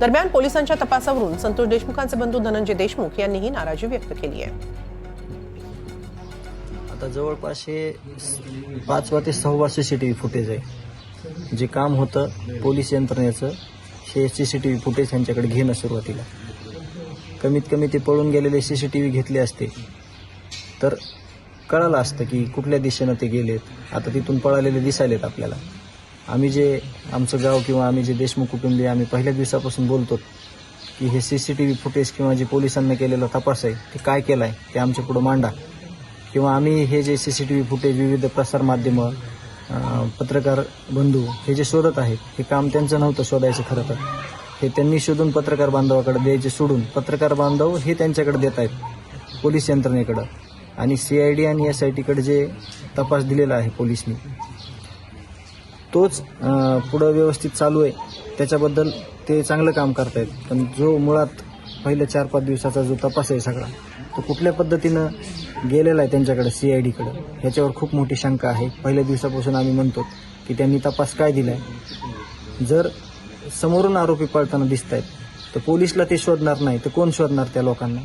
दरम्यान पोलिसांच्या तपासावरून संतोष देशमुखांचे बंधू धनंजय देशमुख यांनीही नाराजी व्यक्त केली आहे. आता जवळपास हे पाचवा ते सहावा C C T V footage आहे. जे काम होतं पोलीस यंत्रणेचं हे C C T V footage यांच्याकडे घेणं सुरुवातीला. कमीत कमी ते पळून गेलेले सी सी टी व्ही घेतले असते. तर कळालं असतं की कुठल्या दिशेनं ते गेलेत. आता तिथून पळालेले दिसायलेत आपल्याला. आम्ही जे आमचं गाव किंवा आम्ही जे देशमुख कुटुंबीय आम्ही पहिल्या दिवसापासून बोलतो की हे C C T V footage किंवा जे पोलिसांनी केलेला तपास आहे ते काय केलं आहे ते आमच्या पुढं मांडा. किंवा आम्ही हे जे C C T V footage विविध प्रसारमाध्यमं पत्रकार बंधू हे जे शोधत आहेत हे काम त्यांचं नव्हतं शोधायचं खरं तर. हे त्यांनी शोधून पत्रकार बांधवाकडे द्यायचे सोडून पत्रकार बांधव हे त्यांच्याकडे देत आहेत पोलीस यंत्रणेकडं. आणि सी आय डी आणि एस आय टीकडे जे तपास दिलेला आहे पोलिसनी तोच पुढं व्यवस्थित चालू आहे. त्याच्याबद्दल ते चांगलं काम करतायत. पण जो मुळात पहिल्या चार पाच दिवसाचा जो तपास आहे सगळा तो कुठल्या पद्धतीनं गेलेला आहे त्यांच्याकडे सी आय डीकडं ह्याच्यावर खूप मोठी शंका आहे. पहिल्या दिवसापासून आम्ही म्हणतो की त्यांनी तपास काय दिला आहे जर समोरून आरोपी पळताना दिसत आहेत तर पोलिसला ते शोधणार नाही तर कोण शोधणार त्या लोकांना?